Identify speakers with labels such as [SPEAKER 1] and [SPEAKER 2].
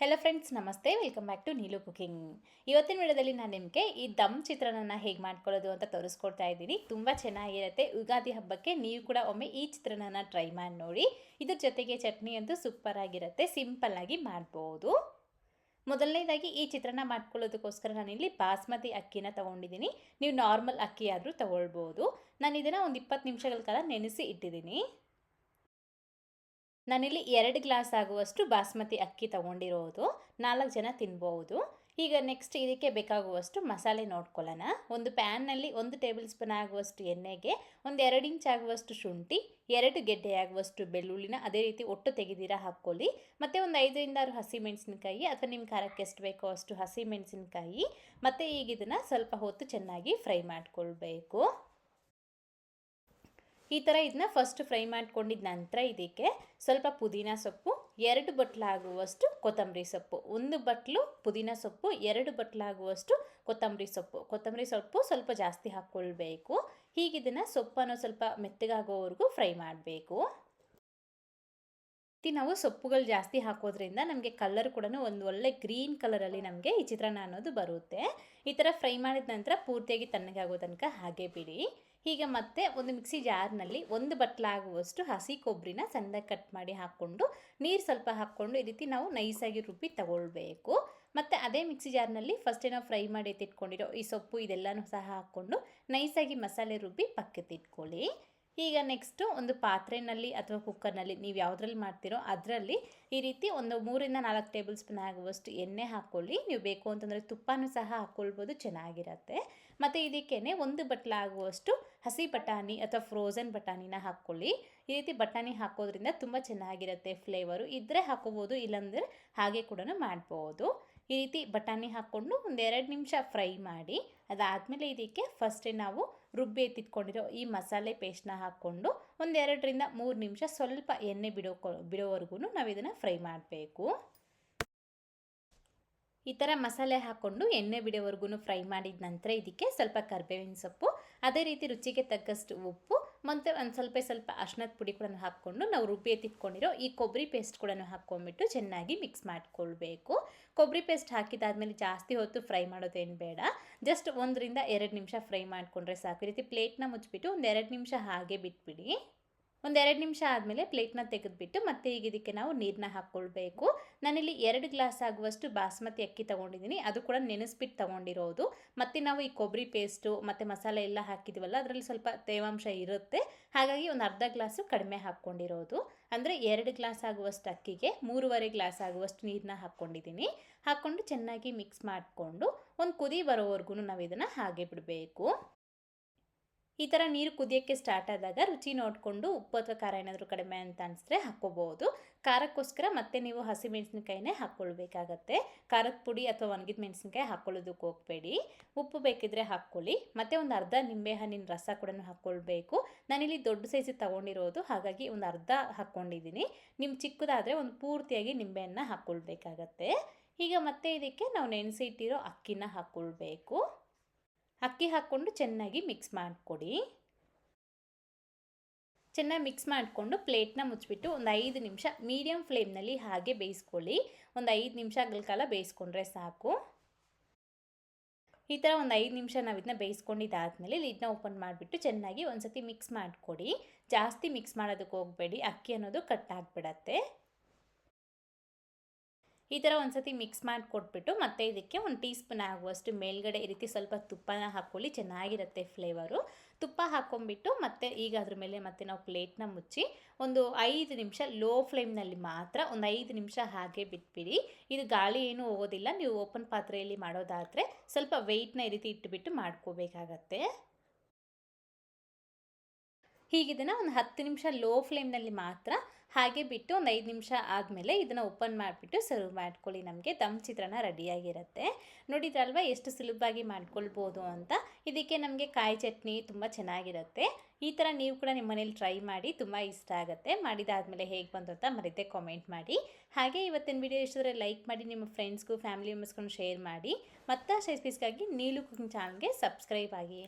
[SPEAKER 1] Hello friends ನಮಸ್ತೆ. Welcome back to Neelu cooking ಇವತ್ತಿನ ವಿಡಿಯೋದಲ್ಲಿ ನಾನು ನಿಮಗೆ ಈ ದಮ್ ಚಿತ್ರಾನ್ನ ಹೇಗೆ ಮಾಡ್ಕೊಳ್ಳೋದು ಅಂತ ತೋರಿಸ್ಕೊಡ್ತಾ ಇದ್ದೀನಿ. ತುಂಬ ಚೆನ್ನಾಗಿರುತ್ತೆ. ಯುಗಾದಿ ಹಬ್ಬಕ್ಕೆ ನೀವು ಕೂಡ ಒಮ್ಮೆ ಈ ಚಿತ್ರಾನ್ನ ಟ್ರೈ ಮಾಡಿ ನೋಡಿ. ಇದ್ರ ಜೊತೆಗೆ ಚಟ್ನಿ ಅಂತೂ ಸೂಪರ್ ಆಗಿರುತ್ತೆ. ಸಿಂಪಲ್ ಆಗಿ ಮಾಡ್ಬೋದು. ಮೊದಲನೇದಾಗಿ ಈ ಚಿತ್ರಾನ್ನ ಮಾಡ್ಕೊಳ್ಳೋದಕ್ಕೋಸ್ಕರ ಇಲ್ಲಿ ಬಾಸ್ಮತಿ ಅಕ್ಕಿನ ತೊಗೊಂಡಿದ್ದೀನಿ. ನೀವು ನಾರ್ಮಲ್ ಅಕ್ಕಿ ಆದರೂ ತೊಗೊಳ್ಬೋದು. ನಾನು ಇದನ್ನು ಒಂದು ಇಪ್ಪತ್ತು ನಿಮಿಷಗಳ ಕಾಲ ನೆನೆಸಿ ಇಟ್ಟಿದ್ದೀನಿ. ನಾನಿಲ್ಲಿ ಎರಡು ಗ್ಲಾಸ್ ಆಗುವಷ್ಟು ಬಾಸ್ಮತಿ ಅಕ್ಕಿ ತಗೊಂಡಿರೋದು. ನಾಲ್ಕು ಜನ ತಿನ್ಬೋದು. ಈಗ ನೆಕ್ಸ್ಟ್ ಇದಕ್ಕೆ ಬೇಕಾಗುವಷ್ಟು ಮಸಾಲೆ ನೋಡ್ಕೊಳ್ಳೋಣ. ಒಂದು ಪ್ಯಾನ್ನಲ್ಲಿ ಒಂದು ಟೇಬಲ್ ಸ್ಪೂನ್ ಆಗುವಷ್ಟು ಎಣ್ಣೆಗೆ, ಒಂದು ಎರಡು ಇಂಚ್ ಆಗುವಷ್ಟು ಶುಂಠಿ, ಎರಡು ಗೆಡ್ಡೆ ಆಗುವಷ್ಟು ಬೆಳ್ಳುಳ್ಳಿನ ಅದೇ ರೀತಿ ಒಟ್ಟು ತೆಗೆದಿರ ಹಾಕ್ಕೊಳ್ಳಿ. ಮತ್ತು ಒಂದು ಐದರಿಂದ ಆರು ಹಸಿ ಮೆಣಸಿನ್ಕಾಯಿ ಅಥವಾ ನಿಮ್ಮ ಖಾರಕ್ಕೆ ಎಷ್ಟು ಬೇಕೋ ಅಷ್ಟು ಹಸಿ ಮೆಣಸಿನ್ಕಾಯಿ. ಮತ್ತು ಈಗ ಇದನ್ನು ಸ್ವಲ್ಪ ಹೊತ್ತು ಚೆನ್ನಾಗಿ ಫ್ರೈ ಮಾಡ್ಕೊಳ್ಬೇಕು. ಈ ಥರ ಇದನ್ನ ಫಸ್ಟ್ ಫ್ರೈ ಮಾಡ್ಕೊಂಡಿದ್ದ ನಂತರ ಇದಕ್ಕೆ ಸ್ವಲ್ಪ ಪುದೀನ ಸೊಪ್ಪು, ಎರಡು ಬಟ್ಲಾಗುವಷ್ಟು ಕೊತ್ತಂಬರಿ ಸೊಪ್ಪು. ಒಂದು ಬಟ್ಲು ಪುದೀನ ಸೊಪ್ಪು, ಎರಡು ಬಟ್ಲಾಗುವಷ್ಟು ಕೊತ್ತಂಬರಿ ಸೊಪ್ಪು. ಕೊತ್ತಂಬರಿ ಸೊಪ್ಪು ಸ್ವಲ್ಪ ಜಾಸ್ತಿ ಹಾಕ್ಕೊಳ್ಬೇಕು ಹೀಗಿದನ್ನು ಸೊಪ್ಪನ್ನು ಸ್ವಲ್ಪ ಮೆತ್ತಗಾಗೋವರೆಗೂ ಫ್ರೈ ಮಾಡಬೇಕು. ನಾವು ಸೊಪ್ಪುಗಳು ಜಾಸ್ತಿ ಹಾಕೋದ್ರಿಂದ ನಮಗೆ ಕಲರ್ ಕೂಡ ಒಂದು ಒಳ್ಳೆ ಗ್ರೀನ್ ಕಲರಲ್ಲಿ ನಮಗೆ ಈ ಚಿತ್ರಾನ್ನ ಅನ್ನೋದು ಬರುತ್ತೆ. ಈ ಥರ ಫ್ರೈ ಮಾಡಿದ ನಂತರ ಪೂರ್ತಿಯಾಗಿ ತಣ್ಣಗಾಗೋ ತನಕ ಹಾಗೆ ಬಿಡಿ. ಈಗ ಮತ್ತೆ ಒಂದು ಮಿಕ್ಸಿ ಜಾರ್ನಲ್ಲಿ ಒಂದು ಬಟ್ಲಾಗುವಷ್ಟು ಹಸಿ ಕೊಬ್ಬರಿನ ಸಣ್ಣದಾಗಿ ಕಟ್ ಮಾಡಿ ಹಾಕ್ಕೊಂಡು, ನೀರು ಸ್ವಲ್ಪ ಹಾಕ್ಕೊಂಡು ಈ ರೀತಿ ನಾವು ನೈಸಾಗಿ ರುಬ್ಬಿ ತಗೊಳ್ಬೇಕು. ಮತ್ತು ಅದೇ ಮಿಕ್ಸಿ ಜಾರ್ನಲ್ಲಿ ಫಸ್ಟೇ ನಾವು ಫ್ರೈ ಮಾಡಿ ಎತ್ತಿಟ್ಕೊಂಡಿರೋ ಈ ಸೊಪ್ಪು ಇದೆಲ್ಲನೂ ಸಹ ಹಾಕ್ಕೊಂಡು ನೈಸಾಗಿ ಮಸಾಲೆ ರುಬ್ಬಿ ಪಕ್ಕದಿಟ್ಕೊಳ್ಳಿ ಈಗ ನೆಕ್ಸ್ಟು ಒಂದು ಪಾತ್ರೆಯಲ್ಲಿ ಅಥವಾ ಕುಕ್ಕರ್ನಲ್ಲಿ ನೀವು ಯಾವುದ್ರಲ್ಲಿ ಮಾಡ್ತೀರೋ ಅದರಲ್ಲಿ ಈ ರೀತಿ ಒಂದು ಮೂರಿಂದ ನಾಲ್ಕು ಟೇಬಲ್ ಸ್ಪೂನ್ ಆಗುವಷ್ಟು ಎಣ್ಣೆ ಹಾಕ್ಕೊಳ್ಳಿ. ನೀವು ಬೇಕು ಅಂತಂದರೆ ತುಪ್ಪನೂ ಸಹ ಹಾಕ್ಕೊಳ್ಬೋದು, ಚೆನ್ನಾಗಿರುತ್ತೆ. ಮತ್ತು ಇದಕ್ಕೇ ಒಂದು ಬಟ್ಲಾಗುವಷ್ಟು ಹಸಿ ಬಟಾಣಿ ಅಥವಾ ಫ್ರೋಝನ್ ಬಟಾಣಿನ ಹಾಕ್ಕೊಳ್ಳಿ. ಈ ರೀತಿ ಬಟಾಣಿ ಹಾಕೋದ್ರಿಂದ ತುಂಬ ಚೆನ್ನಾಗಿರುತ್ತೆ ಫ್ಲೇವರು ಇದ್ದರೆ ಹಾಕೋಬೋದು, ಇಲ್ಲಾಂದರೆ ಹಾಗೆ ಕೂಡ ಮಾಡ್ಬೋದು. ಈ ರೀತಿ ಬಟಾಣಿ ಹಾಕ್ಕೊಂಡು ಒಂದೆರಡು ನಿಮಿಷ ಫ್ರೈ ಮಾಡಿ, ಅದಾದಮೇಲೆ ಇದಕ್ಕೆ ಫಸ್ಟೇ ನಾವು ರುಬ್ಬಿ ಎತ್ತಿಟ್ಕೊಂಡಿರೋ ಈ ಮಸಾಲೆ ಪೇಸ್ಟ್ನ ಹಾಕ್ಕೊಂಡು ಒಂದೆರಡರಿಂದ ಮೂರು ನಿಮಿಷ ಸ್ವಲ್ಪ ಎಣ್ಣೆ ಬಿಡೋ ಬಿಡೋವರೆಗೂ ನಾವು ಇದನ್ನು ಫ್ರೈ ಮಾಡಬೇಕು. ಈ ಥರ ಮಸಾಲೆ ಹಾಕ್ಕೊಂಡು ಎಣ್ಣೆ ಬಿಡೋವರೆಗೂ ಫ್ರೈ ಮಾಡಿದ ನಂತರ ಇದಕ್ಕೆ ಸ್ವಲ್ಪ ಕರ್ಬೇವಿನ ಸೊಪ್ಪು, ಅದೇ ರೀತಿ ರುಚಿಗೆ ತಕ್ಕಷ್ಟು ಉಪ್ಪು, ಮತ್ತು ಒಂದು ಸ್ವಲ್ಪ ಸ್ವಲ್ಪ ಅರ್ಶನದ ಪುಡಿ ಕೂಡ ಹಾಕ್ಕೊಂಡು ನಾವು ರುಬ್ಬಿ ಎತ್ತಿಟ್ಕೊಂಡಿರೋ ಈ ಕೊಬ್ಬರಿ ಪೇಸ್ಟ್ ಕೂಡ ಹಾಕ್ಕೊಂಡ್ಬಿಟ್ಟು ಚೆನ್ನಾಗಿ ಮಿಕ್ಸ್ ಮಾಡಿಕೊಳ್ಬೇಕು. ಕೊಬ್ಬರಿ ಪೇಸ್ಟ್ ಹಾಕಿದಾದ್ಮೇಲೆ ಜಾಸ್ತಿ ಹೊತ್ತು ಫ್ರೈ ಮಾಡೋದೇನು ಬೇಡ. ಜಸ್ಟ್ ಒಂದರಿಂದ ಎರಡು ನಿಮಿಷ ಫ್ರೈ ಮಾಡಿಕೊಂಡ್ರೆ ಸಾಕು. ಈ ರೀತಿ ಪ್ಲೇಟ್ನ ಮುಚ್ಚಿಬಿಟ್ಟು ಒಂದು ಎರಡು ನಿಮಿಷ ಹಾಗೆ ಬಿಟ್ಬಿಡಿ. ಒಂದು ಎರಡು ನಿಮಿಷ ಆದಮೇಲೆ ಪ್ಲೇಟ್ನ ತೆಗೆದುಬಿಟ್ಟು ಮತ್ತೆ ಈಗ ಇದಕ್ಕೆ ನಾವು ನೀರನ್ನ ಹಾಕ್ಕೊಳ್ಬೇಕು. ನಾನಿಲ್ಲಿ ಎರಡು ಗ್ಲಾಸ್ ಆಗುವಷ್ಟು ಬಾಸ್ಮತಿ ಅಕ್ಕಿ ತೊಗೊಂಡಿದ್ದೀನಿ. ಅದು ಕೂಡ ನೆನೆಸ್ಬಿಟ್ಟು ತೊಗೊಂಡಿರೋದು. ಮತ್ತು ನಾವು ಈ ಕೊಬ್ಬರಿ ಪೇಸ್ಟು ಮತ್ತು ಮಸಾಲೆ ಎಲ್ಲ ಹಾಕಿದ್ದೀವಲ್ಲ ಅದರಲ್ಲಿ ಸ್ವಲ್ಪ ತೇವಾಂಶ ಇರುತ್ತೆ. ಹಾಗಾಗಿ ಒಂದು ಅರ್ಧ ಗ್ಲಾಸು ಕಡಿಮೆ ಹಾಕ್ಕೊಂಡಿರೋದು. ಅಂದರೆ ಎರಡು ಗ್ಲಾಸ್ ಆಗುವಷ್ಟು ಅಕ್ಕಿಗೆ, ಮೂರುವರೆ ಗ್ಲಾಸ್ ಆಗುವಷ್ಟು ನೀರನ್ನ ಹಾಕ್ಕೊಂಡಿದ್ದೀನಿ. ಹಾಕ್ಕೊಂಡು ಚೆನ್ನಾಗಿ ಮಿಕ್ಸ್ ಮಾಡಿಕೊಂಡು ಒಂದು ಕುದಿ ಬರೋವರೆಗೂ ನಾವು ಇದನ್ನು ಹಾಗೆ ಬಿಡಬೇಕು. ಈ ಥರ ನೀರು ಕುದಿಯೋಕ್ಕೆ ಸ್ಟಾರ್ಟ್ ಆದಾಗ ರುಚಿ ನೋಡಿಕೊಂಡು ಉಪ್ಪು ಅಥವಾ ಖಾರ ಏನಾದರೂ ಕಡಿಮೆ ಅಂತ ಅನಿಸಿದ್ರೆ ಹಾಕ್ಕೋಬೋದು ಖಾರಕ್ಕೋಸ್ಕರ ಮತ್ತೆ ನೀವು ಹಸಿ ಮೆಣಸಿನ್ಕಾಯಿನೇ ಹಾಕ್ಕೊಳ್ಬೇಕಾಗತ್ತೆ ಖಾರದ ಪುಡಿ ಅಥವಾ ಒಣಗಿದ ಮೆಣಸಿನ್ಕಾಯಿ ಹಾಕ್ಕೊಳ್ಳೋದಕ್ಕೆ ಹೋಗಬೇಡಿ. ಉಪ್ಪು ಬೇಕಿದ್ರೆ ಹಾಕ್ಕೊಳ್ಳಿ. ಮತ್ತು ಒಂದು ಅರ್ಧ ನಿಂಬೆ ಹಣ್ಣಿನ ರಸ ಕೂಡ ಹಾಕ್ಕೊಳ್ಬೇಕು ನಾನಿಲ್ಲಿ ದೊಡ್ಡ ಸೈಜ್ ತಗೊಂಡಿರೋದು, ಹಾಗಾಗಿ ಒಂದು ಅರ್ಧ ಹಾಕ್ಕೊಂಡಿದ್ದೀನಿ ನಿಮ್ಮ ಚಿಕ್ಕದಾದರೆ ಒಂದು ಪೂರ್ತಿಯಾಗಿ ನಿಂಬೆಯನ್ನು ಹಾಕ್ಕೊಳ್ಬೇಕಾಗತ್ತೆ ಈಗ ಮತ್ತೆ ಇದಕ್ಕೆ ನಾವು ನೆನೆಸಿ ಇಟ್ಟಿರೋ ಅಕ್ಕಿನ ಹಾಕ್ಕೊಳ್ಬೇಕು ಅಕ್ಕಿ ಹಾಕ್ಕೊಂಡು ಚೆನ್ನಾಗಿ ಮಿಕ್ಸ್ ಮಾಡಿಕೊಡಿ. ಚೆನ್ನಾಗಿ ಮಿಕ್ಸ್ ಮಾಡಿಕೊಂಡು ಪ್ಲೇಟ್ನ ಮುಚ್ಚಿಬಿಟ್ಟು ಒಂದು ಐದು ನಿಮಿಷ ಮೀಡಿಯಮ್ ಫ್ಲೇಮ್ನಲ್ಲಿ ಹಾಗೆ ಬೇಯಿಸ್ಕೊಳ್ಳಿ. ಒಂದು ಐದು ನಿಮಿಷಗಳ ಕಾಲ ಬೇಯಿಸ್ಕೊಂಡ್ರೆ ಸಾಕು. ಈ ಥರ ಒಂದು ಐದು ನಿಮಿಷ ನಾವು ಇದನ್ನ ಬೇಯಿಸ್ಕೊಂಡಿದ್ದಾದಮೇಲೆ ಇದನ್ನ ಓಪನ್ ಮಾಡಿಬಿಟ್ಟು ಚೆನ್ನಾಗಿ ಒಂದು ಸತಿ ಮಿಕ್ಸ್ ಮಾಡಿಕೊಡಿ. ಜಾಸ್ತಿ ಮಿಕ್ಸ್ ಮಾಡೋದಕ್ಕೆ ಹೋಗಬೇಡಿ. ಅಕ್ಕಿ ಅನ್ನೋದು ಕಟ್ ಆಗಿಬಿಡತ್ತೆ. ಈ ಥರ ಒಂದು ಸತಿ ಮಿಕ್ಸ್ ಮಾಡಿ ಕೊಟ್ಬಿಟ್ಟು ಮತ್ತೆ ಇದಕ್ಕೆ ಒಂದು ಟೀ ಸ್ಪೂನ್ ಆಗುವಷ್ಟು ಮೇಲ್ಗಡೆ ಈ ರೀತಿ ಸ್ವಲ್ಪ ತುಪ್ಪನ ಹಾಕ್ಕೊಳ್ಳಿ, ಚೆನ್ನಾಗಿರುತ್ತೆ ಫ್ಲೇವರು ತುಪ್ಪ ಹಾಕ್ಕೊಂಬಿಟ್ಟು ಮತ್ತೆ ಈಗ ಅದ್ರ ಮೇಲೆ ಮತ್ತೆ ನಾವು ಪ್ಲೇಟ್ನ ಮುಚ್ಚಿ ಒಂದು ಐದು ನಿಮಿಷ ಲೋ ಫ್ಲೇಮ್ನಲ್ಲಿ ಮಾತ್ರ ಒಂದು ಐದು ನಿಮಿಷ ಹಾಗೆ ಬಿಟ್ಬಿಡಿ. ಇದು ಗಾಳಿ ಏನು ಹೋಗೋದಿಲ್ಲ, ನೀವು ಓಪನ್ ಪಾತ್ರೆಯಲ್ಲಿ ಮಾಡೋದಾದರೆ ಸ್ವಲ್ಪ ವೆಯ್ಟ್ನ ಈ ರೀತಿ ಇಟ್ಟುಬಿಟ್ಟು ಮಾಡ್ಕೋಬೇಕಾಗತ್ತೆ. ಹೀಗಿದನ್ನು ಒಂದು ಹತ್ತು ನಿಮಿಷ ಲೋ ಫ್ಲೇಮ್ನಲ್ಲಿ ಮಾತ್ರ ಹಾಗೆ ಬಿಟ್ಟು ಒಂದು ಐದು ನಿಮಿಷ ಆದಮೇಲೆ ಇದನ್ನು ಓಪನ್ ಮಾಡಿಬಿಟ್ಟು ಸರ್ವ್ ಮಾಡ್ಕೊಳ್ಳಿ. ನಮಗೆ ದಮ್ ಚಿತ್ರಾನ್ನ ರೆಡಿಯಾಗಿರುತ್ತೆ. ನೋಡಿದ್ರಲ್ವ ಎಷ್ಟು ಸುಲಭವಾಗಿ ಮಾಡ್ಕೊಳ್ಬೋದು ಅಂತ? ಇದಕ್ಕೆ ನಮಗೆ ಕಾಯಿ ಚಟ್ನಿ ತುಂಬ ಚೆನ್ನಾಗಿರುತ್ತೆ. ಈ ಥರ ನೀವು ಕೂಡ ನಿಮ್ಮ ಮನೇಲಿ ಟ್ರೈ ಮಾಡಿ ತುಂಬ ಇಷ್ಟ ಆಗುತ್ತೆ. ಮಾಡಿದಾದಮೇಲೆ ಹೇಗೆ ಬಂತು ಅಂತ ಮರಿತೆ ಕಾಮೆಂಟ್ ಮಾಡಿ. ಹಾಗೆ ಇವತ್ತಿನ ವಿಡಿಯೋ ಇಷ್ಟಿದ್ರೆ ಲೈಕ್ ಮಾಡಿ, ನಿಮ್ಮ ಫ್ರೆಂಡ್ಸ್ಗೂ ಫ್ಯಾಮಿಲಿ ಮೆಂಬರ್ಸ್ಗೂ ಶೇರ್ ಮಾಡಿ. ಮತ್ತೆ ಪೀಸ್ಗಾಗಿ ನೀಲು ಕುಕಿಂಗ್ ಚಾನಲ್ಗೆ ಸಬ್ಸ್ಕ್ರೈಬ್ ಆಗಿ.